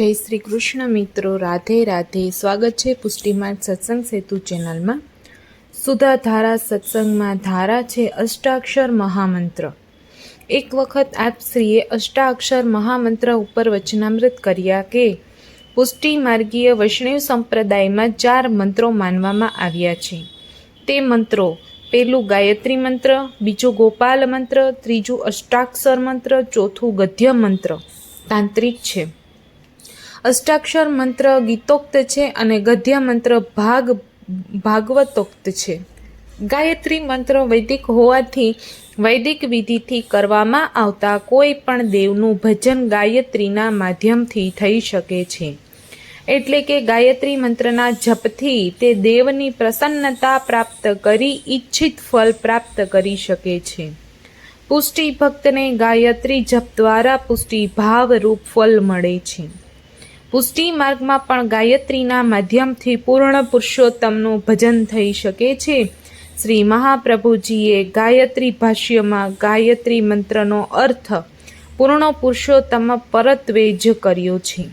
જય શ્રી કૃષ્ણ મિત્રો. રાધે રાધે. સ્વાગત છે પુષ્ટિમાર્ગ સત્સંગ સેતુ ચેનલમાં. સુધા ધારા સત્સંગમાં ધારા છે અષ્ટાક્ષર મહામંત્ર. એક વખત આપ શ્રીએ અષ્ટાક્ષર મહામંત્ર ઉપર વચનામૃત કર્યા કે, પુષ્ટિ માર્ગીય વૈષ્ણવ સંપ્રદાયમાં ચાર મંત્રો માનવામાં આવ્યા છે. તે મંત્રો પેલું ગાયત્રી મંત્ર, બીજું ગોપાલ મંત્ર, ત્રીજું અષ્ટાક્ષર મંત્ર, ચોથું ગદ્ય મંત્ર. તાંત્રિક છે. અષ્ટાક્ષર મંત્ર ગીતોક્ત છે અને ગદ્ય મંત્ર ભાગ, ભાગવતોક્ત છે. ગાયત્રી મંત્ર વૈદિક હોવાથી વૈદિક વિધિથી કરવામાં આવતા કોઈ પણ દેવનું ભજન ગાયત્રીના માધ્યમથી થઈ શકે છે. એટલે કે ગાયત્રી મંત્રના જપથી તે દેવની પ્રસન્નતા પ્રાપ્ત કરી ઈચ્છિત ફળ પ્રાપ્ત કરી શકે છે. પુષ્ટિ ભક્તને ગાયત્રી જપ દ્વારા પુષ્ટિ ભાવરૂપ ફળ મળે છે. પુષ્ટિ માર્ગમાં પણ ગાયત્રીના માધ્યમથી પૂર્ણ પુરુષોત્તમનું ભજન થઈ શકે છે. શ્રી મહાપ્રભુજીએ ગાયત્રી ભાષ્યમાં ગાયત્રી મંત્રનો અર્થ પૂર્ણ પુરુષોત્તમ પરત્વે જ કર્યો છે.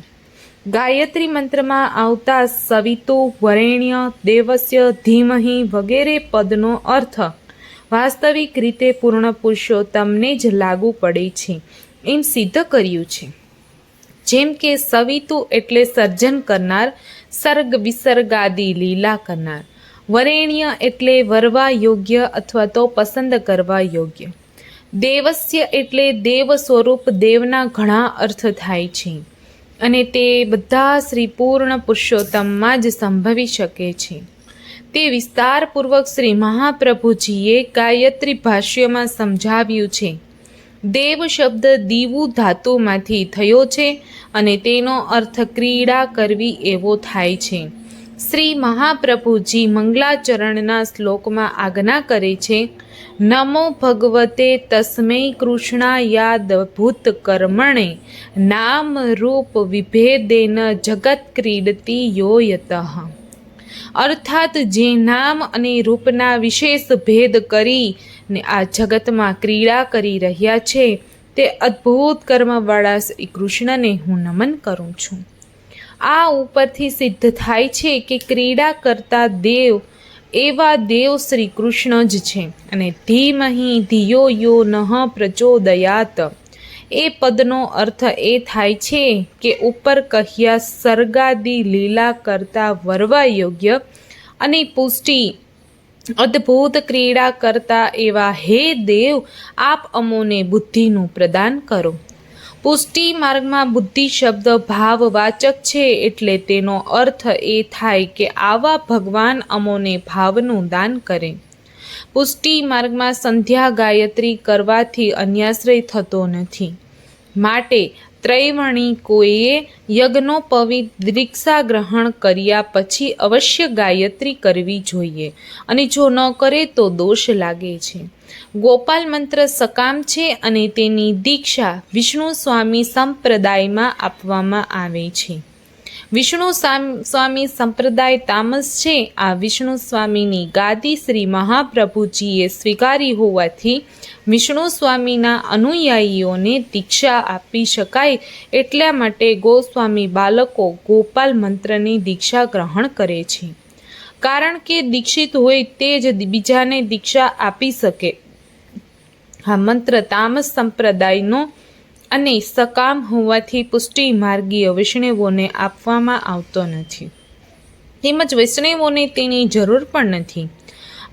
ગાયત્રી મંત્રમાં આવતા સવિતુ, વરેણ્ય, દેવસ્ય, ધીમહી વગેરે પદનો અર્થ વાસ્તવિક રીતે પૂર્ણ પુરુષોત્તમને જ લાગુ પડે છે. એમ સિદ્ધ કર્યું છે. જેમ કે સવિતુ એટલે સર્જન કરનાર, સર્ગ વિસર્ગાદી લીલા કરનાર. વરેણ્ય એટલે વરવા યોગ્ય અથવા તો પસંદ કરવા યોગ્ય. દેવસ્ય એટલે દેવ સ્વરૂપ દેવના ઘણા અર્થ થાય છે અને તે બધા શ્રી પૂર્ણ પુરુષોત્તમમાં જ સંભવી શકે છે. તે વિસ્તારપૂર્વક શ્રી મહાપ્રભુજીએ ગાયત્રી ભાષ્યમાં સમજાવ્યું છે દેવ શબ્દ દીવું ધાતુમાંથી થયો છે અને તેનો અર્થ ક્રીડા કરવી એવો થાય છે. શ્રી મહાપ્રભુજી મંગલાચરણના શ્લોકમાં આજ્ઞા કરે છે, નમો ભગવતે તસ્મૈ કૃષ્ણાયાદ ભૂત કર્મણે નામ રૂપ વિભેદેન જગત ક્રીડતી યોયત. અર્થાત જે નામ અને રૂપના વિશેષ ભેદ કરી ને આ જગતમાં ક્રીડા કરી રહ્યા છે, તે અદ્ભુત કર્મવાળા શ્રી કૃષ્ણને હું નમન કરું છું. આ ઉપરથી સિદ્ધ થાય છે કે ક્રીડા કરતા દેવ, એવા દેવ શ્રી કૃષ્ણ જ છે. અને ધીમહી ધિયો યો નઃ પ્રચોદયાત. એ પદનો અર્થ એ થાય છે કે ઉપર કહ્યા સર્ગાદી લીલા કરતા વરવા યોગ્ય અને પુષ્ટિ અદ્ભુત ક્રીડા કરતા એવા હે દેવ, આપ અમોને બુદ્ધિનું પ્રદાન કરો. પુષ્ટિ માર્ગમાં બુદ્ધિ શબ્દ ભાવવાચક છે એટલે તેનો અર્થ એ થાય કે આવા ભગવાન અમોને ભાવનું દાન કરે. પુષ્ટિ માર્ગમાં સંધ્યા ગાયત્રી કરવાથી અન્યાશ્રય થતો નથી. માટે ત્રૈવણિકોએ યજ્ઞોપવિત દીક્ષા ગ્રહણ કર્યા પછી અવશ્ય ગાયત્રી કરવી જોઈએ. અને જો ન કરે તો દોષ લાગે છે. ગોપાલ મંત્ર સકામ છે અને તેની દીક્ષા વિષ્ણુ સ્વામી સંપ્રદાયમાં આપવામાં આવે છે. વિષ્ણુ સ્વામી સંપ્રદાય તામસ છે. આ વિષ્ણુ સ્વામીની ગાદી શ્રી મહાપ્રભુજીએ સ્વીકારી હોવાથી વિષ્ણુ સ્વામીના અનુયાયીઓને દીક્ષા આપી શકાય એટલા માટે ગોસ્વામી બાળકો ગોપાલ મંત્રની દીક્ષા ગ્રહણ કરે છે. કારણ કે દીક્ષિત હોય તે જ બીજાને દીક્ષા આપી શકે. આ મંત્ર તામસ સંપ્રદાયનો અને સકામ હોવાથી પુષ્ટિ માર્ગીય વૈષ્ણવોને આપવામાં આવતો નથી. તેમજ વૈષ્ણવોને તેની જરૂર પણ નથી.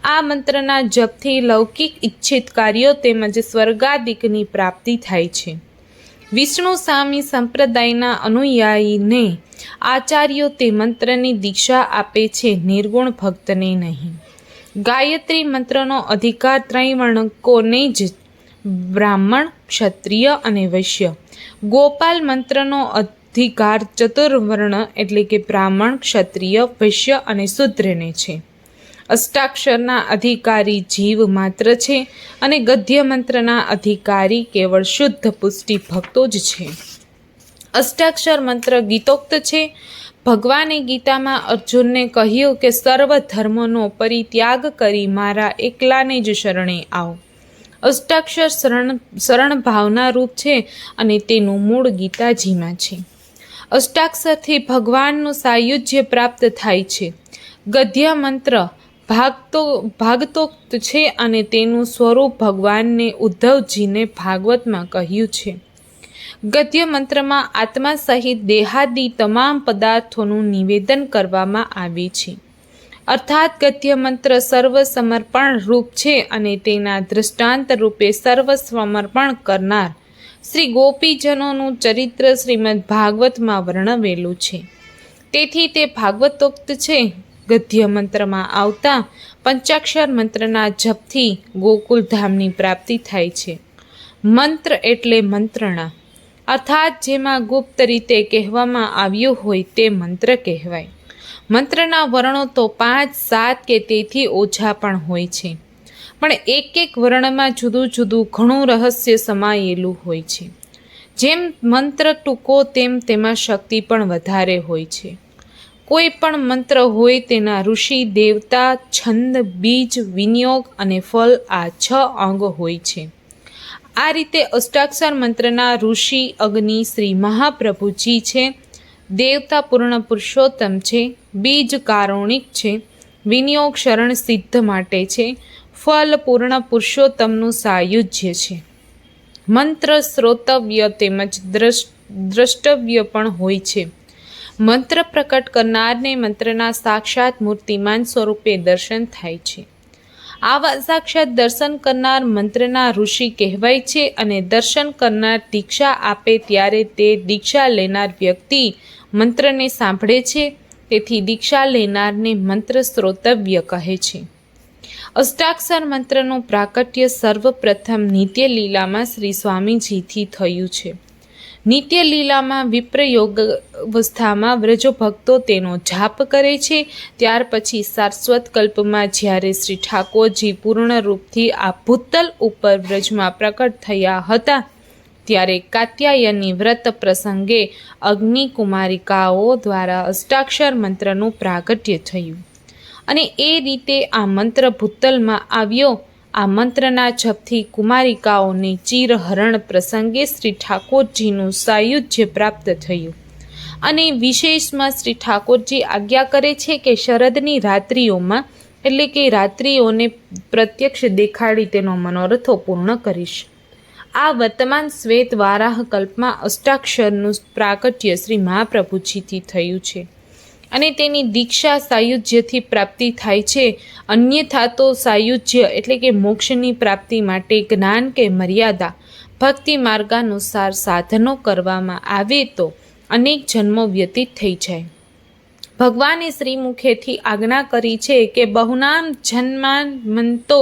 આ મંત્રના જપથી લૌકિક ઈચ્છિત કાર્યો તેમજ સ્વર્ગાદિકની પ્રાપ્તિ થાય છે. વિષ્ણુ સ્વામી સંપ્રદાયના અનુયાયીને આચાર્યો તે મંત્રની દીક્ષા આપે છે નિર્ગુણ ભક્તને નહીં. ગાયત્રી મંત્રનો અધિકાર ત્રૈવર્ણકોને જ બ્રાહ્મણ, ક્ષત્રિય અને વૈશ્ય. ગોપાલ મંત્રનો અધિકાર ચતુર્વર્ણ એટલે કે બ્રાહ્મણ, ક્ષત્રિય, વૈશ્ય અને શુદ્રને છે. અષ્ટાક્ષરના અધિકારી જીવ માત્ર છે અને ગદ્ય મંત્રના અધિકારી કેવળ શુદ્ધ પુષ્ટિ ભક્તો જ છે. અષ્ટાક્ષર મંત્ર ગીતોક્ત છે. ભગવાને ગીતામાં અર્જુનને કહ્યું કે સર્વ ધર્મનો પરિત્યાગ કરી મારા એકલાને જ શરણે આવો. અષ્ટાક્ષર શરણ શરણ ભાવના રૂપ છે અને તેનું મૂળ ગીતાજીમાં છે. અષ્ટાક્ષરથી ભગવાનનું સાયુજ્ય પ્રાપ્ત થાય છે. ગદ્ય મંત્ર ભાગતો ભાગતોક્ત છે અને તેનું સ્વરૂપ ભગવાનને ઉદ્ધવજીને ભાગવતમાં કહ્યું છે. ગદ્ય મંત્રમાં આત્મા સહિત દેહાદી તમામ પદાર્થોનું નિવેદન કરવામાં આવે છે. અર્થાત ગદ્ય મંત્ર સર્વ સમર્પણ રૂપ છે અને તેના દૃષ્ટાંત રૂપે સર્વ સમર્પણ કરનાર શ્રી ગોપીજનોનું ચરિત્ર શ્રીમદ ભાગવતમાં વર્ણવેલું છે. તેથી તે ભાગવતોક્ત છે. ગદ્ય મંત્રમાં આવતા પંચાક્ષર મંત્રના જપથી ગોકુલધામની પ્રાપ્તિ થાય છે. મંત્ર એટલે મંત્રણા. અર્થાત જેમાં ગુપ્ત રીતે કહેવામાં આવ્યું હોય તે મંત્ર કહેવાય. મંત્રના વર્ણો તો પાંચ, સાત કે તેથી ઓછા પણ હોય છે. પણ એક એક વર્ણમાં જુદું જુદું ઘણું રહસ્ય સમાયેલું હોય છે. જેમ મંત્ર ટૂંકો, તેમ તેમાં શક્તિ પણ વધારે હોય છે. કોઈ પણ મંત્ર હોય તેના ઋષિ, દેવતા, છંદ, બીજ, વિનિયોગ અને ફલ આ છ અંગ હોય છે. આ રીતે અષ્ટાક્ષર મંત્રના ઋષિ, અગ્નિ, શ્રી મહાપ્રભુજી છે. દેવતા પૂર્ણ પુરુષોત્તમ છે. બીજ કારુણિક છે. વિનિયોગ શરણ સિદ્ધ માટે છે. ફલ પૂર્ણ પુરુષોત્તમનું સાયુજ્ય છે. મંત્ર શ્રોતવ્ય તેમજ દ્રષ્ટવ્ય પણ હોય છે. મંત્ર પ્રકટ કરનારને મંત્રના સાક્ષાત મૂર્તિમાન સ્વરૂપે દર્શન થાય છે. આવા સાક્ષાત દર્શન કરનાર મંત્રના ઋષિ કહેવાય છે અને દર્શન કરનાર દીક્ષા આપે ત્યારે તે દીક્ષા લેનાર વ્યક્તિ મંત્રને સાંભળે છે, તેથી દીક્ષા લેનારને મંત્ર શ્રોતવ્ય કહે છે. અષ્ટાક્ષર મંત્રનું પ્રાકટ્ય સર્વપ્રથમ નિત્ય લીલામાં શ્રી સ્વામીજીથી થયું છે. નિત્ય લીલામાં વિપ્રયોગ અવસ્થામાં વ્રજો ભક્તો તેનો જાપ કરે છે. ત્યાર પછી શાશ્વત કલ્પમાં જ્યારે શ્રી ઠાકોરજી પૂર્ણ રૂપથી આ ભૂતલ ઉપર વ્રજમાં પ્રકટ થયા હતા, ત્યારે કાત્યાયની વ્રત પ્રસંગે અગ્નિકુમારિકાઓ દ્વારા અષ્ટાક્ષર મંત્રનું પ્રાગટ્ય થયું. અને એ રીતે આ મંત્ર ભૂતલમાં આવ્યો આ મંત્રના જપથી કુમારિકાઓને ચિરહરણ પ્રસંગે શ્રી ઠાકોરજીનું સાયુજ્ય પ્રાપ્ત થયું. અને વિશેષમાં શ્રી ઠાકોરજી આજ્ઞા કરે છે કે શરદની રાત્રિઓમાં, એટલે કે રાત્રિઓને પ્રત્યક્ષ દેખાડી તેનો મનોરથો પૂર્ણ કરીશ. આ વર્તમાન શ્વેત વારાહ કલ્પમાં અષ્ટાક્ષરનું પ્રાકટ્ય શ્રી મહાપ્રભુજીથી થયું છે. અને તેની દીક્ષા સાયુજ્યથી પ્રાપ્તિ થાય છે. અન્યથા તો સાયુજ્ય એટલે કે મોક્ષની પ્રાપ્તિ માટે જ્ઞાન કે મર્યાદા, ભક્તિ માર્ગાનુસાર સાધનો કરવામાં આવે તો અનેક જન્મો વ્યતીત થઈ જાય. ભગવાને શ્રીમુખેથી આજ્ઞા કરી છે કે બહુનામ જન્માનમંતો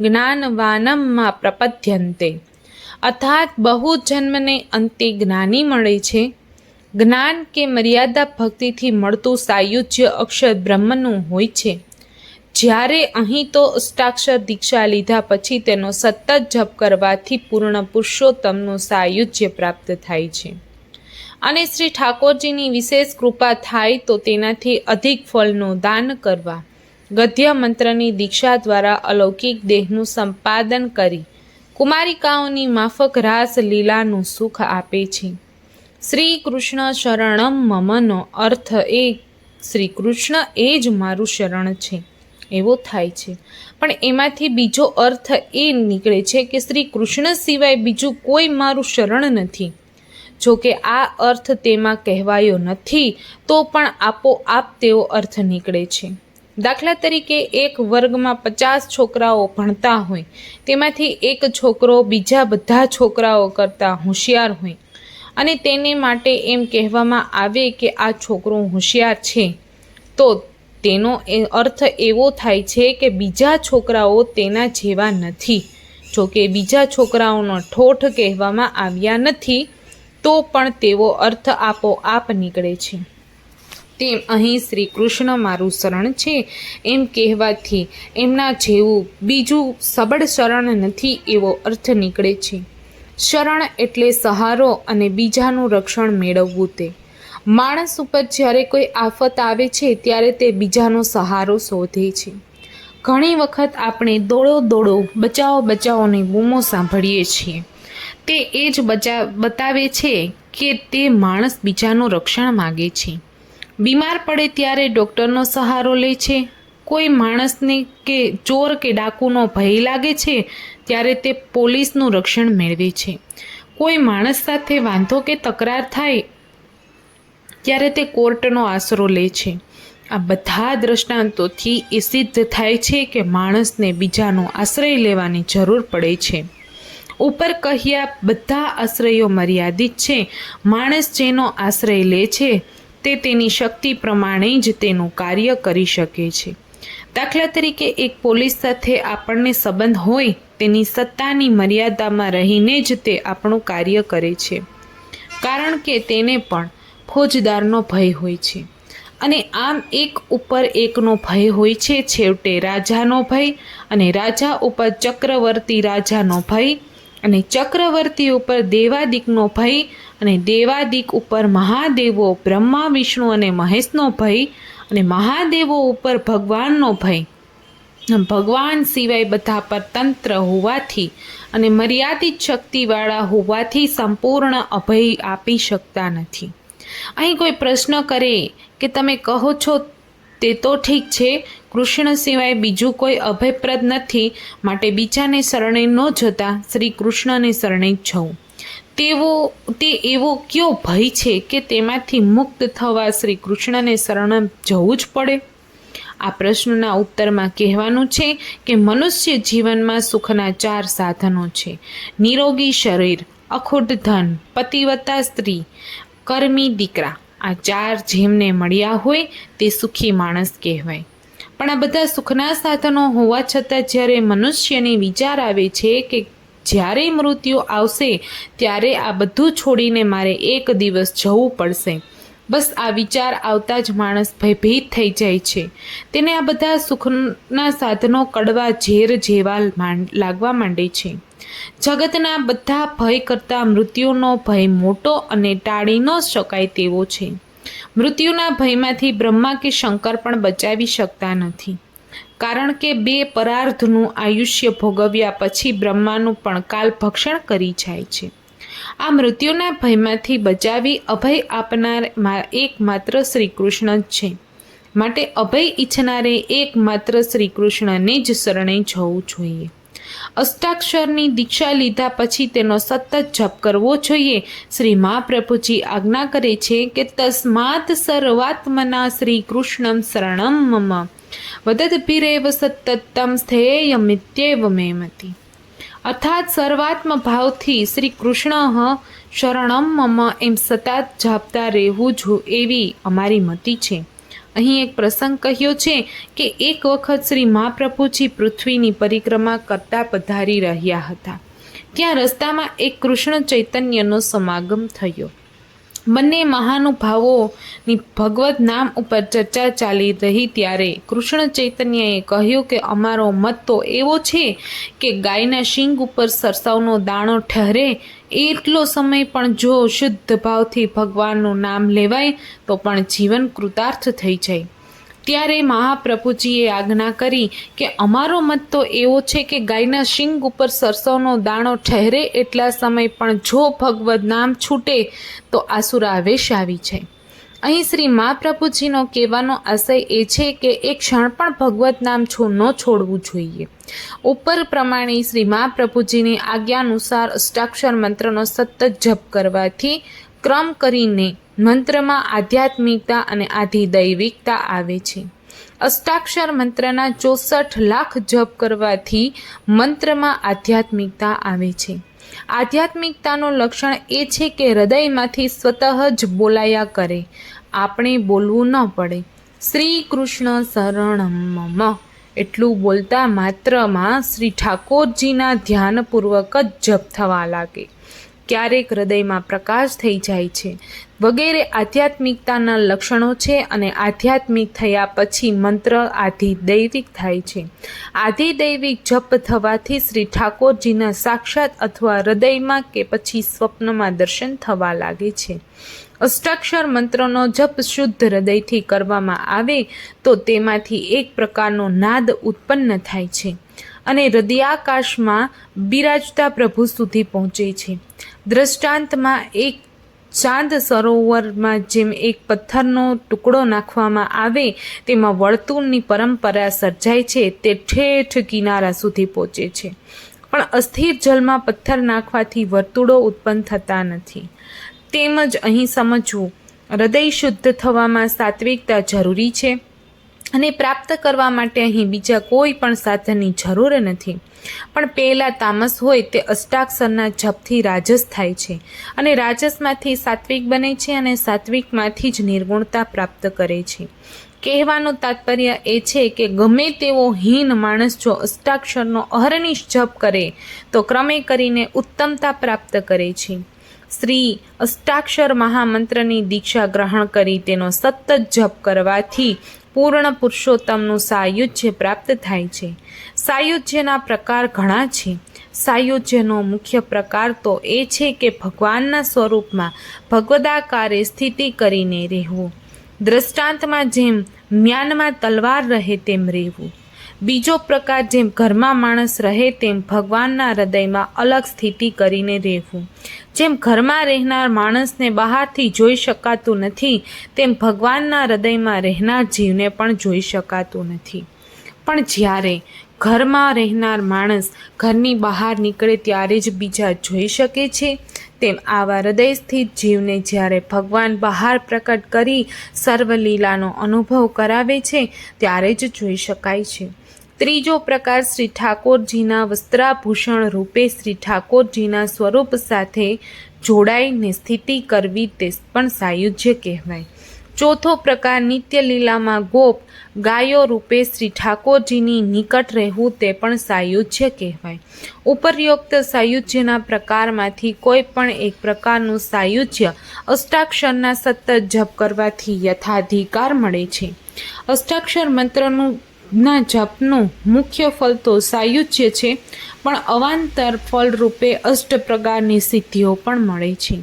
જ્ઞાનવાનમમાં પ્રપદ્યંતે અર્થાત બહુ જન્મને અંતે જ્ઞાની મળે છે. જ્ઞાન કે મર્યાદા ભક્તિથી મળતું સાયુજ્ય અક્ષર બ્રહ્મનું હોય છે. જ્યારે અહીં તો અષ્ટાક્ષર દીક્ષા લીધા પછી તેનો સતત જપ કરવાથી પૂર્ણ પુરુષોત્તમનું સાયુજ્ય પ્રાપ્ત થાય છે. અને શ્રી ઠાકોરજીની વિશેષ કૃપા થાય તો તેનાથી અધિક ફળનું દાન કરવા, ગદ્ય મંત્રની દીક્ષા દ્વારા અલૌકિક દેહનું સંપાદન કરી, કુમારિકાઓની માફક રાસ લીલાનું સુખ આપે છે. શ્રી કૃષ્ણ શરણમ મમનો અર્થ એ શ્રી કૃષ્ણ એ જ મારું શરણ છે. એવો થાય છે. પણ એમાંથી બીજો અર્થ એ નીકળે છે કે શ્રી કૃષ્ણ સિવાય બીજું કોઈ મારું શરણ નથી. જો કે આ અર્થ તેમાં કહેવાયો નથી, તો પણ આપોઆપ તેવો અર્થ નીકળે છે. દાખલા તરીકે એક વર્ગમાં પચાસ છોકરાઓ ભણતા હોય, તેમાંથી એક છોકરો બીજા બધા છોકરાઓ કરતાં હોશિયાર હોય અને તેને માટે એમ કહેવામાં આવે કે આ છોકરો હોશિયાર છે. તો તેનો અર્થ એવો થાય છે કે બીજા છોકરાઓ તેના જેવા નથી. જો કે બીજા છોકરાઓનો ઠોઠ કહેવામાં આવ્યા નથી, તો પણ તેવો અર્થ આપોઆપ નીકળે છે. તેમ અહીં શ્રી કૃષ્ણ મારું શરણ છે એમ કહેવાથી એમના જેવું બીજું સબળ શરણ નથી એવો અર્થ નીકળે છે. શરણ એટલે સહારો અને બીજાનું રક્ષણ મેળવવું તે. માણસ ઉપર જ્યારે કોઈ આફત આવે છે, ત્યારે તે બીજાનો સહારો શોધે છે. ઘણી વખત આપણે દોડો દોડો, બચાવો બચાવોની બૂમો સાંભળીએ છીએ. તે એ જ બચા, બતાવે છે કે તે માણસ બીજાનું રક્ષણ માગે છે. બીમાર પડે ત્યારે ડૉક્ટરનો સહારો લે છે. કોઈ માણસને કે ચોર કે ડાકુનો ભય લાગે છે ત્યારે તે પોલીસનું રક્ષણ મેળવે છે. કોઈ માણસ સાથે વાંધો કે તકરાર થાય, ત્યારે તે કોર્ટનો આશરો લે છે. આ બધા દ્રષ્ટાંતોથી એ સિદ્ધ થાય છે કે માણસને બીજાનો આશ્રય લેવાની જરૂર પડે છે. ઉપર કહ્યા, બધા આશ્રયો મર્યાદિત છે. માણસ જેનો આશ્રય લે છે, તે તેની શક્તિ પ્રમાણે જ તેનું કાર્ય કરી શકે છે. દાખલા તરીકે એક પોલીસ સાથે આપણને સંબંધ હોય, તેની સત્તાની મર્યાદામાં રહીને જ તે આપણું કાર્ય કરે છે. કારણ કે તેને પણ ફોજદારનો ભય હોય છે. અને આમ એક ઉપર એકનો ભય હોય છે, છેવટે રાજાનો ભય અને રાજા ઉપર ચક્રવર્તી રાજાનો ભય અને ચક્રવર્તી ઉપર દેવાદિકનો ભય અને દેવાદિક ઉપર મહાદેવો બ્રહ્મા, વિષ્ણુ અને મહેશનો ભય અને મહાદેવો ઉપર ભગવાનનો ભય. ભગવાન સિવાય બધા પર તંત્ર હોવાથી અને મર્યાદિત શક્તિવાળા હોવાથી સંપૂર્ણ અભય આપી શકતા નથી. અહીં કોઈ પ્રશ્ન કરે કે તમે કહો છો તે તો ઠીક છે, કૃષ્ણ સિવાય બીજું કોઈ અભયપ્રદ નથી, માટે બીજાને શરણે ન જતા શ્રી કૃષ્ણને શરણે જવું તેવો તે એવો કયો ભય છે કે તેમાંથી મુક્ત થવા શ્રી કૃષ્ણને શરણ જવું જ પડે? આ પ્રશ્નના ઉત્તરમાં કહેવાનું છે કે મનુષ્ય જીવનમાં સુખના ચાર સાધનો છે. નિરોગી શરીર, અખૂટ ધન પતિવતા સ્ત્રી, કર્મી દીકરા. આ ચાર જેમને મળ્યા હોય તે સુખી માણસ કહેવાય. પણ આ બધા સુખના સાધનો હોવા છતાં જ્યારે મનુષ્યને વિચાર આવે છે કે જ્યારે મૃત્યુ આવશે, ત્યારે આ બધું છોડીને મારે એક દિવસ જવું પડશે. બસ આ વિચાર આવતા જ માણસ ભયભીત થઈ જાય છે. તેને આ બધા સુખના સાધનો કડવા ઝેર જેવા લાગવા માંડે છે. જગતના બધા ભય કરતાં મૃત્યુનો ભય મોટો અને ટાળી ન શકાય તેવો છે. મૃત્યુના ભયમાંથી બ્રહ્મા કે શંકર પણ બચાવી શકતા નથી. કારણ કે બે પરાર્ધનું આયુષ્ય ભોગવ્યા પછી બ્રહ્માનું પણ કાલ ભક્ષણ કરી જાય છે. આ મૃત્યુના ભયમાંથી બચાવી અભય આપનાર એકમાત્ર શ્રી કૃષ્ણ જ છે. માટે અભય ઈચ્છનારે એકમાત્ર શ્રી કૃષ્ણને જ શરણે જવું જોઈએ. અષ્ટાક્ષરની દીક્ષા લીધા પછી તેનો સતત જપ કરવો જોઈએ. શ્રી મહાપ્રભુજી આજ્ઞા કરે છે કે તસ્માત સર્વાત્મના શ્રી કૃષ્ણમ શરણમ મમ. વદદભિરેવ સતતમ સ્થેયમિત્યેવ મેમતી અર્થાત સર્વાત્મ ભાવથી શ્રી કૃષ્ણ શરણમ મમ એમ સતત જાપતા રહેવું જો એવી અમારી મતિ છે અહીં એક પ્રસંગ કહ્યો છે કે એક વખત શ્રી મહાપ્રભુજી પૃથ્વીની પરિક્રમા કરતા પધારી રહ્યા હતા, ત્યાં રસ્તામાં એક કૃષ્ણ ચૈતન્યનો સમાગમ થયો. બંને મહાનુભાવોની ભગવત નામ ઉપર ચર્ચા ચાલી રહી ત્યારે કૃષ્ણ ચૈતન્યએ કહ્યું કે અમારો મત તો એવો છે કે ગાયના શિંગ ઉપર સરસાવનો દાણો ઠહરે એટલો સમય પણ જો શુદ્ધ ભાવથી ભગવાનનું નામ લેવાય તો પણ જીવન કૃતાર્થ થઈ જાય. ત્યારે મહાપ્રભુજીએ આજ્ઞા કરી કે અમારો મત તો એવો છે કે ગાયના શિંગ ઉપર સરસવનો દાણો ઠહેરે એટલા સમય પણ જો ભગવદ નામ છૂટે તો આસુરાવેશ આવી જાય. અહીં શ્રી મહાપ્રભુજીનો કહેવાનો આશય એ છે કે એક ક્ષણ પણ ભગવત નામ છો ન છોડવું જોઈએ. ઉપર પ્રમાણે શ્રી મહાપ્રભુજીની આજ્ઞાનુસાર અષ્ટાક્ષર મંત્રનો સતત જપ કરવાથી ક્રમ કરીને મંત્રમાં આધ્યાત્મિકતા અને આધિદૈવિકતા આવે છે. અષ્ટાક્ષર મંત્રના ચોસઠ લાખ જપ કરવાથી મંત્રમાં આધ્યાત્મિકતા આવે છે. આધ્યાત્મિકતાનું લક્ષણ એ છે કે હૃદયમાંથી સ્વતઃ જ બોલાયા કરે. આપણે બોલવું ન પડે. શ્રી કૃષ્ણ શરણમ એટલું બોલતા માત્રમાં શ્રી ઠાકોરજીના ધ્યાનપૂર્વક જ જપ થવા લાગે. ક્યારેક હૃદયમાં પ્રકાશ થઈ જાય છે. વગેરે આધ્યાત્મિકતાના લક્ષણો છે અને આધ્યાત્મિક થયા પછી મંત્ર આધિદૈવિક થાય છે. આધિદૈવિક જપ થવાથી શ્રી ઠાકોરજીના સાક્ષાત અથવા હૃદયમાં કે પછી સ્વપ્નમાં દર્શન થવા લાગે છે. અષ્ટાક્ષર મંત્રનો જપ શુદ્ધ હૃદયથી કરવામાં આવે તો તેમાંથી એક પ્રકારનો નાદ ઉત્પન્ન થાય છે અને હૃદયાકાશમાં બિરાજતા પ્રભુ સુધી પહોંચે છે. દ્રષ્ટાંતમાં એક ચાંદ સરોવરમાં જેમ એક પથ્થરનો ટુકડો નાખવામાં આવે, તેમાં વર્તુળની પરંપરા સર્જાય છે, તે ઠેઠ કિનારા સુધી પહોંચે છે. પણ અસ્થિર જલમાં પથ્થર નાખવાથી વર્તુળો ઉત્પન્ન થતા નથી. તેમજ અહીં સમજવું, હૃદય શુદ્ધ થવામાં સાત્વિકતા જરૂરી છે. અને પ્રાપ્ત કરવા માટે અહીં બીજા કોઈ પણ સાધનની જરૂર નથી. પણ પહેલાં તામસ હોય તે અષ્ટાક્ષરના જપથી રાજસ થાય છે અને રાજસમાંથી સાત્વિક બને છે અને સાત્વિકમાંથી જ નિર્ગુણતા પ્રાપ્ત કરે છે. કહેવાનું તાત્પર્ય એ છે કે ગમે તેવો હીન માણસ જો અષ્ટાક્ષરનો અહર્નિશ જપ કરે, તો ક્રમે કરીને ઉત્તમતા પ્રાપ્ત કરે છે. શ્રી અષ્ટાક્ષર મહામંત્રની દીક્ષા ગ્રહણ કરી તેનો સતત જપ કરવાથી પૂર્ણ પુરુષોત્તમનું સાયુજ્ય પ્રાપ્ત થાય છે. સાયુજ્યના પ્રકાર ઘણા છે. સાયુજ્યનો મુખ્ય પ્રકાર તો એ છે કે ભગવાનના સ્વરૂપમાં ભગવદાકારે સ્થિતિ કરીને રહેવું. દ્રષ્ટાંતમાં જેમ મ્યાનમાં તલવાર રહે તેમ રહેવું. બીજો પ્રકાર જેમ ઘરમાં માણસ રહે તેમ ભગવાનના હૃદયમાં અલગ સ્થિતિ કરીને રહેવું. જેમ ઘરમાં રહેનાર માણસને બહારથી જોઈ શકાતું નથી, તેમ ભગવાનના હૃદયમાં રહેનાર જીવને પણ જોઈ શકાતું નથી. પણ જ્યારે ઘરમાં રહેનાર માણસ ઘરની બહાર નીકળે ત્યારે જ બીજા જોઈ શકે છે, તેમ આવા હૃદય સ્થિત જીવને જ્યારે ભગવાન બહાર પ્રકટ કરી સર્વલીલાનો અનુભવ કરાવે છે, ત્યારે જ જોઈ શકાય છે. ત્રીજો પ્રકાર શ્રી ઠાકોરજીના વસ્ત્રાભૂષણ રૂપે શ્રી ઠાકોરજીના સ્વરૂપ સાથે જોડાઈને સ્થિતિ કરવી તે પણ સાયુજ્ય કહેવાય. ચોથો પ્રકાર નિત્યલીલામાં ગોપ ગાયો રૂપે શ્રી ઠાકોરજીની નિકટ રહેવું તે પણ સાયુજ્ય કહેવાય. ઉપરયુક્ત સાયુજ્યના પ્રકારમાંથી કોઈ પણ એક પ્રકારનું સાયુજ્ય અષ્ટાક્ષરના સતત જપ કરવાથી યથાધિકાર મળે છે. અષ્ટાક્ષર મંત્રનું ના જપનું મુખ્ય ફલ તો સાયુજ્ય છે, પણ અવાંતર ફળરૂપે અષ્ટ પ્રકારની સિદ્ધિઓ પણ મળે છે.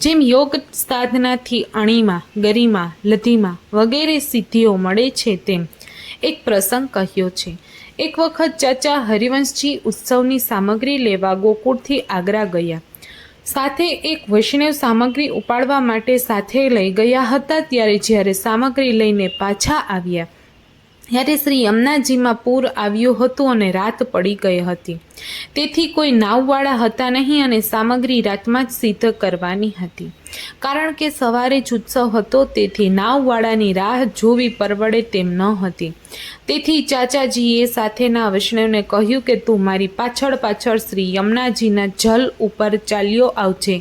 જેમ યોગ સાધનાથી અણીમાં, ગરિમા, લધીમાં વગેરે સિદ્ધિઓ મળે છે તેમ એક પ્રસંગ કહ્યો છે. એક વખત ચાચા હરિવંશજી ઉત્સવની સામગ્રી લેવા ગોકુળથી આગ્રા ગયા. સાથે એક વૈષ્ણવ સામગ્રી ઉપાડવા માટે સાથે લઈ ગયા હતા, ત્યારે જ્યારે સામગ્રી લઈને પાછા આવ્યા. ત્યારે શ્રી યમુનાજીમાં પૂર આવ્યું હતું અને રાત પડી ગઈ હતી. તેથી કોઈ નાવવાળા હતા નહીં અને સામગ્રી રાતમાં જ સિદ્ધ કરવાની હતી. કારણ કે સવારે જ ઉત્સવ હતો, તેથી નાવવાળાની રાહ જોવી પરવડે તેમ ન હતી. તેથી ચાચાજીએ સાથેના વૈષ્ણવને કહ્યું કે, તું મારી પાછળ પાછળ શ્રી યમુનાજીના જલ ઉપર ચાલ્યો આવજે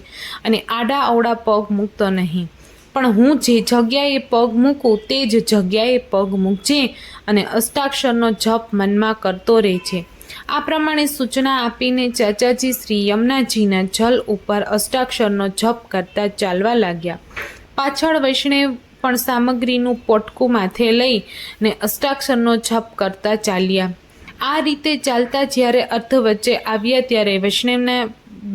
અને આડા અવડા પગ મૂકતો નહીં. પણ હું જે જગ્યાએ પગ મૂકું તે જ જગ્યાએ પગ મૂકજે અને અષ્ટાક્ષરનો જપ મનમાં કરતો રહે છે. આ પ્રમાણે સૂચના આપીને ચાચાજી શ્રી યમુનાજીના જલ ઉપર અષ્ટાક્ષરનો જપ કરતા ચાલવા લાગ્યા. પાછળ વૈષ્ણવ પણ સામગ્રીનું પોટકું માથે લઈ ને અષ્ટાક્ષરનો જપ કરતા ચાલ્યા. આ રીતે ચાલતા જ્યારે અર્ધ વચ્ચે આવ્યા ત્યારે વૈષ્ણવના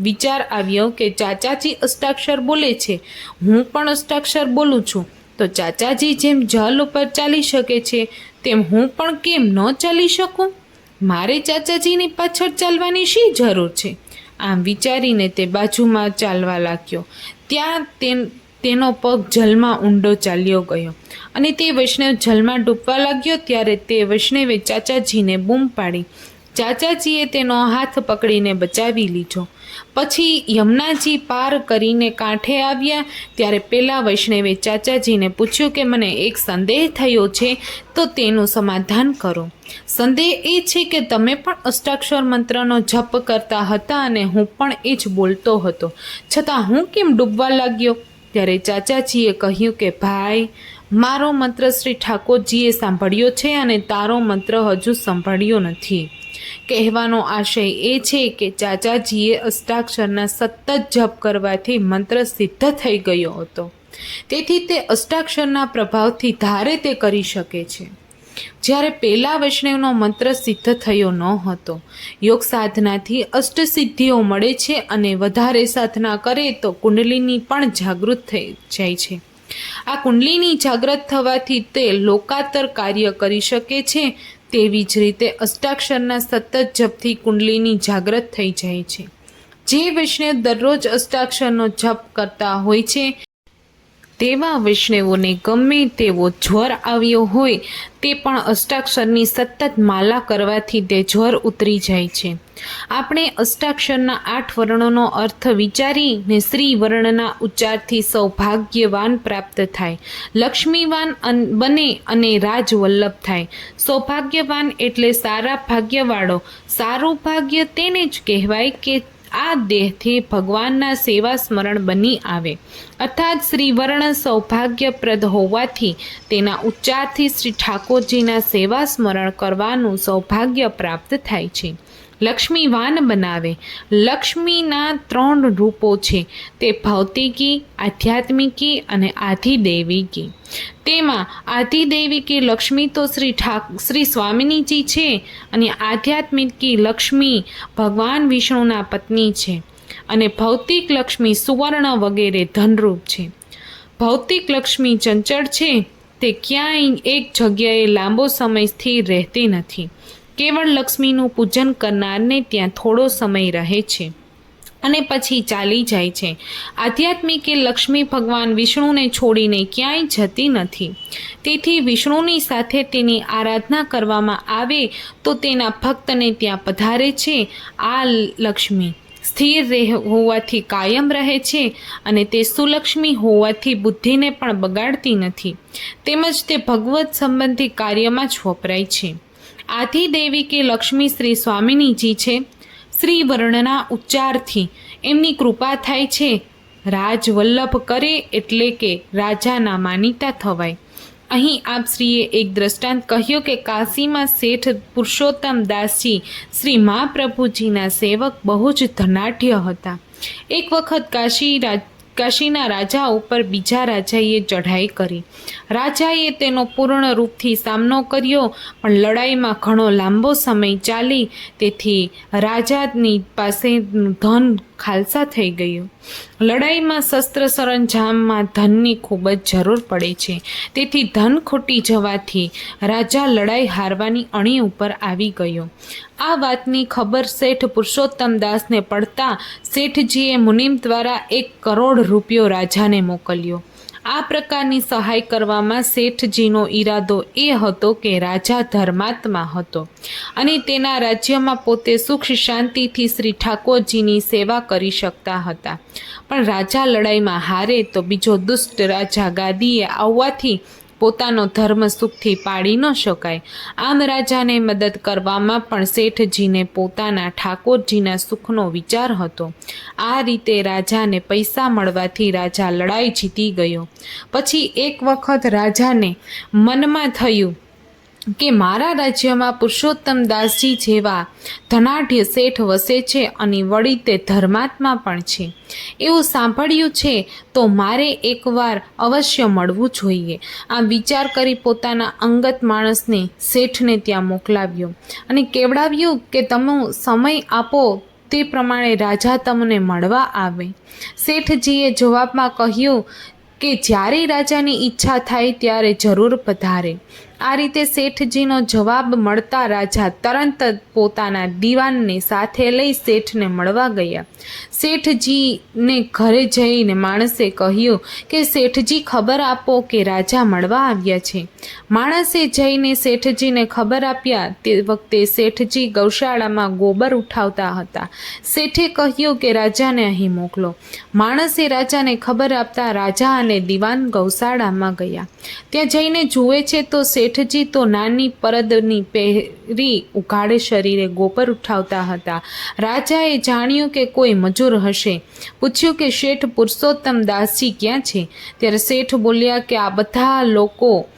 વિચાર આવ્યો કે ચાચાજી અષ્ટાક્ષર બોલે છે, હું પણ અષ્ટાક્ષર બોલું છું. તો ચાચાજી જેમ જલ ઉપર ચાલી શકે છે, તેમ હું પણ કેમ ન ચાલી શકું? મારે ચાચાજીની પાછળ ચાલવાની શી જરૂર છે? આમ વિચારીને તે બાજુમાં ચાલવા લાગ્યો. ત્યાં તે તેનો પગ જલમાં ઊંડો ચાલ્યો ગયો અને તે વૈષ્ણવ જલમાં ડૂબવા લાગ્યો ત્યારે તે વૈષ્ણવે ચાચાજીને બૂમ પાડી. ચાચાજીએ તેનો હાથ પકડીને બચાવી લીધો. પછી યમુનાજી પાર કરીને કાંઠે આવ્યા. ત્યારે પેલા વૈષ્ણવે ચાચાજીને પૂછ્યું કે મને એક સંદેહ થયો છે, તો તેનું સમાધાન કરો. સંદેહ એ છે કે તમે પણ અષ્ટાક્ષર મંત્રનો જપ કરતા હતા અને હું પણ એ જ બોલતો હતો. છતાં હું કેમ ડૂબવા લાગ્યો? ત્યારે ચાચાજીએ કહ્યું કે, ભાઈ, મારો મંત્ર શ્રી ઠાકોરજીએ સાંભળ્યો છે અને તારો મંત્ર હજુ સાંભળ્યો નથી. કહેવાનો આશય એ છે કે ચાચાજીએ અષ્ટાક્ષરના સતત જપ કરવાથી મંત્ર સિદ્ધ થઈ ગયો હતો. તેથી તે અષ્ટાક્ષરના પ્રભાવથી ધારે તે કરી શકે છે. જ્યારે પહેલા વૈષ્ણવનો મંત્ર સિદ્ધ થયો ન હતો, યોગ સાધનાથી અષ્ટસિદ્ધિઓ મળે છે અને વધારે સાધના કરે તો કુંડલીની પણ જાગૃત થઈ જાય છે. આ કુંડલીની જાગૃત થવાથી તે લોકાતર કાર્ય કરી શકે છે તેવી જ રીતે અષ્ટાક્ષરના સતત જપથી કુંડલીની જાગ્રત થઈ જાય છે. જે વૈષ્ણવ દરરોજ અષ્ટાક્ષરનો જપ કરતા હોય છે તેવા વૈષ્ણવોને ગમે તેવો જ્વર આવ્યો હોય, તે પણ અષ્ટાક્ષરની સતત માલા કરવાથી તે જ્વર ઉતરી જાય છે. આપણે અષ્ટાક્ષરના આઠ વર્ણોનો અર્થ વિચારીને શ્રી વર્ણના ઉચ્ચારથી સૌભાગ્યવાન પ્રાપ્ત થાય. લક્ષ્મીવાન બને અને રાજવલ્લભ થાય. સૌભાગ્યવાન એટલે સારા ભાગ્યવાળો. સારું ભાગ્ય તેને જ કહેવાય કે આ દેહથી ભગવાનના સેવા સ્મરણ બની આવે. અર્થાત શ્રી વર્ણ સૌભાગ્યપ્રદ હોવાથી તેના ઉચ્ચારથી શ્રી ઠાકોરજીના સેવા સ્મરણ કરવાનું સૌભાગ્ય પ્રાપ્ત થાય છે. લક્ષ્મીવાન બનાવે. લક્ષ્મીના ત્રણ રૂપો છે. તે ભૌતિકી, આધ્યાત્મિકી અને આધિદૈવિકી. તેમાં આધિદૈવિકી લક્ષ્મી તો શ્રી ઠાક, શ્રી સ્વામિનીજી છે અને આધ્યાત્મિકી લક્ષ્મી ભગવાન વિષ્ણુના પત્ની છે અને ભૌતિક લક્ષ્મી સુવર્ણ વગેરે ધનરૂપ છે. ભૌતિક લક્ષ્મી ચંચળ છે. તે ક્યાંય એક જગ્યાએ લાંબો સમય સ્થિર રહેતી નથી. કેવળ લક્ષ્મીનું પૂજન કરનારને ત્યાં થોડો સમય રહે છે અને પછી ચાલી જાય છે. આધ્યાત્મિક કે લક્ષ્મી ભગવાન વિષ્ણુને છોડીને ક્યાંય જતી નથી. તેથી વિષ્ણુની સાથે તેની આરાધના કરવામાં આવે તો તેના ભક્તને ત્યાં પધારે છે આ લક્ષ્મી. સ્થિર રહે હોવાથી કાયમ રહે છે અને તે સુલક્ષ્મી હોવાથી બુદ્ધિને પણ બગાડતી નથી. તેમજ તે ભગવત સંબંધી કાર્યમાં જ વપરાય છે. આધિદેવી કે લક્ષ્મી શ્રી સ્વામિનીજી છે? શ્રી વર્ણના ઉચ્ચારથી એમની કૃપા થાય છે. રાજવલ્લભ કરે એટલે કે રાજાના માનીતા થવાય. અહીં આપ શ્રીએ એક દ્રષ્ટાંત કહ્યું કે કાશીમાં શેઠ પુરુષોત્તમ દાસજી શ્રી મહાપ્રભુજીના સેવક બહુ જ ધનાઢ્ય હતા. એક વખત કાશી રાજ કાશીના રાજા ઉપર બીજા રાજાએ ચઢાઈ કરી. રાજાએ તેનો પૂર્ણ રૂપથી સામનો કર્યો, પણ લડાઈમાં ઘણો લાંબો સમય ચાલી, તેથી રાજાની પાસે ધન ખાલસા થઈ ગયું. લડાઈમાં શસ્ત્ર સરંજામમાં ધનની ખૂબ જ જરૂર પડે છે. તેથી ધન ખૂટી જવાથી રાજા લડાઈ હારવાની અણી ઉપર આવી ગયો. આ વાતની ખબર શેઠ પુરુષોત્તમ દાસને પડતા શેઠજીએ મુનિમ દ્વારા એક કરોડ રૂપિયો રાજાને મોકલ્યો. આ પ્રકારની સહાય કરવામાં શેઠજીનો ઈરાદો એ હતો કે રાજા ધર્માત્મા હતો અને તેના રાજ્યમાં પોતે સુખ શાંતિથી શ્રી ઠાકોરજીની સેવા કરી શકતા હતા. પણ રાજા લડાઈમાં હારે તો બીજો દુષ્ટ રાજા ગાદીએ આવવાથી પોતાનો ધર્મ સુખથી પાડી ન શકાય. આમ રાજાને મદદ કરવામાં પણ શેઠજીને પોતાના ઠાકોરજીના સુખનો વિચાર હતો. આ રીતે રાજાને પૈસા મળવાથી રાજા લડાઈ જીતી ગયો. પછી એક વખત રાજાને મનમાં થયું કે મારા રાજ્યમાં પુરુષોત્તમ દાસજી જેવા ધનાઢ્ય શેઠ વસે છે અને વળી તે ધર્માત્મા પણ છે. એવું સાંભળ્યું છે તો મારે એકવાર અવશ્ય મળવું જોઈએ. આ વિચાર કરી પોતાના અંગત માણસને શેઠને ત્યાં મોકલાવ્યો અને કેવડાવ્યું કે તમે સમય આપો તે પ્રમાણે રાજા તમને મળવા આવે. શેઠજીએ જવાબમાં કહ્યું કે જ્યારે રાજાની ઈચ્છા થાય ત્યારે જરૂર પધારે. આ રીતે શેઠજીનો જવાબ મળતા રાજા તરત પોતાના દીવાનને સાથે લઈ શેઠને મળવા ગયા. શેઠજીને ઘરે જઈને માણસે કહ્યું કે, શેઠજી, ખબર આપો કે રાજા મળવા આવ્યા છે. માણસે જઈને શેઠજીને ખબર આપ્યા. તે વખતે શેઠજી ગૌશાળામાં ગોબર ઉઠાવતા હતા. શેઠે કહ્યું કે, રાજાને અહીં મોકલો. માણસે રાજાને ખબર આપતા રાજા અને દીવાન ગૌશાળામાં ગયા. ત્યાં જઈને જુએ છે તો શેઠજી તો નાની પરદની પહેરી ઉઘાડે શરીરે ગોબર ઉઠાવતા હતા. રાજાએ જાણ્યું કે કોઈ મજૂર હશે. પૂછ્યું કે શેઠ પુરુષોત્તમ દાસજી ક્યાં છે? ત્યારે શેઠ બોલ્યા કે આ બધા લોકો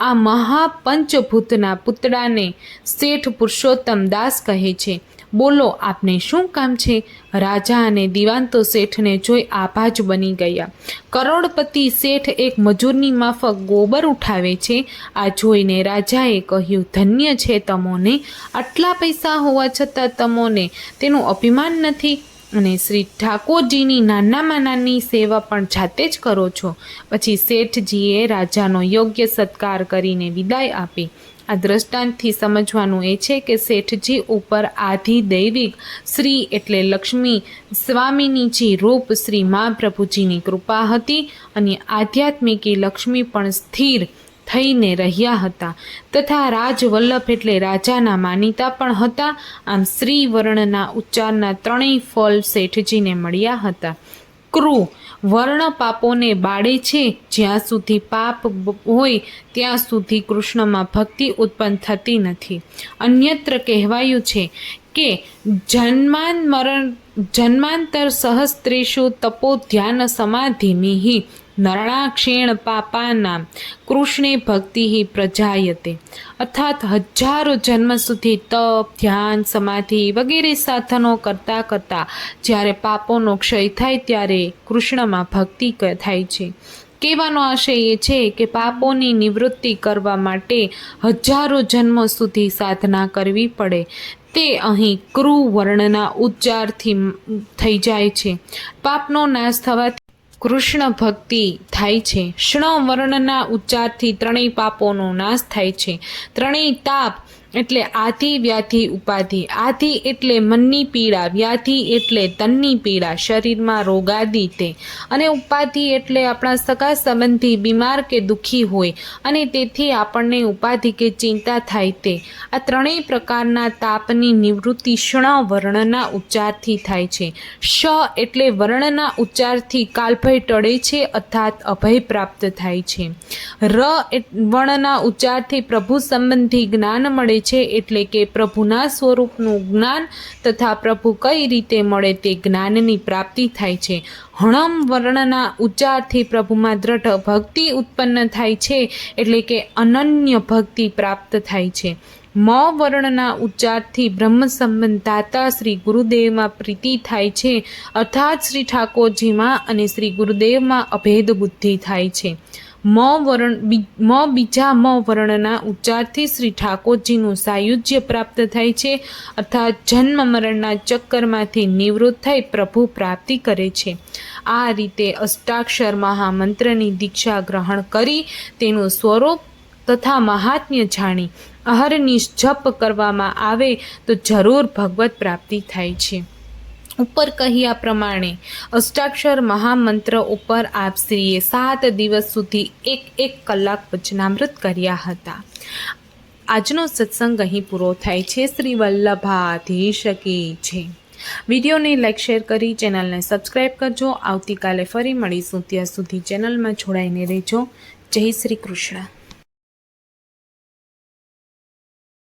આ મહાપંચભૂતના પુતળાને શેઠ પુરુષોત્તમ દાસ કહે છે. બોલો, આપને શું કામ છે? રાજા અને દિવાન તો શેઠને જોઈ આભા જ બની ગયા. કરોડપતિ શેઠ એક મજૂરની માફક ગોબર ઉઠાવે છે. આ જોઈને રાજાએ કહ્યું, ધન્ય છે તમોને. આટલા પૈસા હોવા છતાં તમોને તેનું અભિમાન નથી. અને શ્રી ઠાકોરજીની નાનામાં નાની સેવા પણ જાતે જ કરો છો. પછી શેઠજીએ રાજાનો યોગ્ય સત્કાર કરીને વિદાય આપી. આ દ્રષ્ટાંતથી સમજવાનું એ છે કે શેઠજી ઉપર આધિ દૈવિક શ્રી એટલે લક્ષ્મી સ્વામિનીજી રૂપ શ્રી મહાપ્રભુજીની કૃપા હતી અને આધ્યાત્મિકી લક્ષ્મી પણ સ્થિર થઈને રહ્યા હતા. તથા રાજવલ્લભ એટલે રાજાના માનીતા પણ હતા. આમ શ્રી વર્ણના ઉચ્ચારના ત્રણેય ફળ શેઠજીને મળ્યા હતા. ક્રુ, વર્ણ પાપોને બાળે છે. જ્યાં સુધી પાપ હોય, ત્યાં સુધી કૃષ્ણમાં ભક્તિ ઉત્પન્ન થતી નથી. અન્યત્ર કહેવાયું છે કે, જન્માન મરણ, જન્માંતર સહસ્ત્રેષુ તપો ધ્યાન સમાધિમિહ નરણાક્ષેણ પાપાના કૃષ્ણે ભક્તિ પ્રજાયતે. અર્થાત હજારો જન્મ સુધી તપ, ધ્યાન, સમાધિ વગેરે સાધનો કરતાં કરતાં જ્યારે પાપોનો ક્ષય થાય ત્યારે કૃષ્ણમાં ભક્તિ થાય છે. કહેવાનો આશય એ છે કે પાપોની નિવૃત્તિ કરવા માટે હજારો જન્મો સુધી સાધના કરવી પડે. તે અહીં ક્રુ વર્ણના ઉચ્ચારથી થઈ જાય છે. પાપનો નાશ થવાથી કૃષ્ણ ભક્તિ થાય છે. ષ્ણ વર્ણના ઉચ્ચારથી ત્રણેય પાપોનો નાશ થાય છે. ત્રણેય તાપ એટલે આધિ વ્યાધિ ઉપાધિ. આધિ એટલે મનની પીડા, વ્યાધિ એટલે તનની પીડા, શરીરમાં રોગાદી તે. અને ઉપાધિ એટલે આપણા સગા સંબંધી બીમાર કે દુઃખી હોય અને તેથી આપણને ઉપાધિ કે ચિંતા થાય તે. આ ત્રણેય પ્રકારના તાપની નિવૃત્તિ ક્ષણ વર્ણના ઉચ્ચારથી થાય છે. શ એટલે વર્ણના ઉચ્ચારથી કાલભય ટળે છે અર્થાત અભય પ્રાપ્ત થાય છે. ર વર્ણના ઉચ્ચારથી પ્રભુ સંબંધી જ્ઞાન મળે છે એટલે કે પ્રભુના સ્વરૂપનું જ્ઞાન તથા પ્રભુ કઈ રીતે મળે તે જ્ઞાનની પ્રાપ્તિ થાય છે. હણમ વર્ણના ઉચ્ચારથી પ્રભુમાં દ્રઢ ભક્તિ ઉત્પન્ન થાય છે એટલે કે અનન્ય ભક્તિ પ્રાપ્ત થાય છે. મ વર્ણના ઉચ્ચારથી બ્રહ્મ સંબંધ દાતા શ્રી ગુરુદેવમાં પ્રીતિ થાય છે. અર્થાત શ્રી ઠાકોરજીમાં અને શ્રી ગુરુદેવમાં અભેદ બુદ્ધિ થાય છે. મ વર્ણ મ બીજા મ વર્ણના ઉચ્ચારથી શ્રી ઠાકોરજીનું સાયુજ્ય પ્રાપ્ત થાય છે, અર્થાત જન્મ મરણના ચક્કરમાંથી નિવૃત્ત થઈ પ્રભુ પ્રાપ્તિ કરે છે. આ રીતે અષ્ટાક્ષર મહામંત્રની દીક્ષા ગ્રહણ કરી તેનું સ્વરૂપ તથા મહાત્મ્ય જાણી અહરનિશ જપ કરવામાં આવે તો જરૂર ભગવત પ્રાપ્તિ થાય છે. ઉપર કહ્યા પ્રમાણે, અષ્ટાક્ષર મહામંત્ર ઉપર આપ શ્રીએ સાત દિવસ સુધી એક એક કલાક વચનામૃત કર્યા હતા. આજનો સત્સંગ અહીં પૂરો થાય છે. શ્રી વલ્લભાધીશ કી છે વિડીયોને લાઈક, શેર કરી ચેનલને સબસ્ક્રાઈબ કરજો. આવતીકાલે ફરી મળીશું. ત્યાં સુધી ચેનલમાં જોડાઈને રહેજો. જય શ્રી કૃષ્ણ.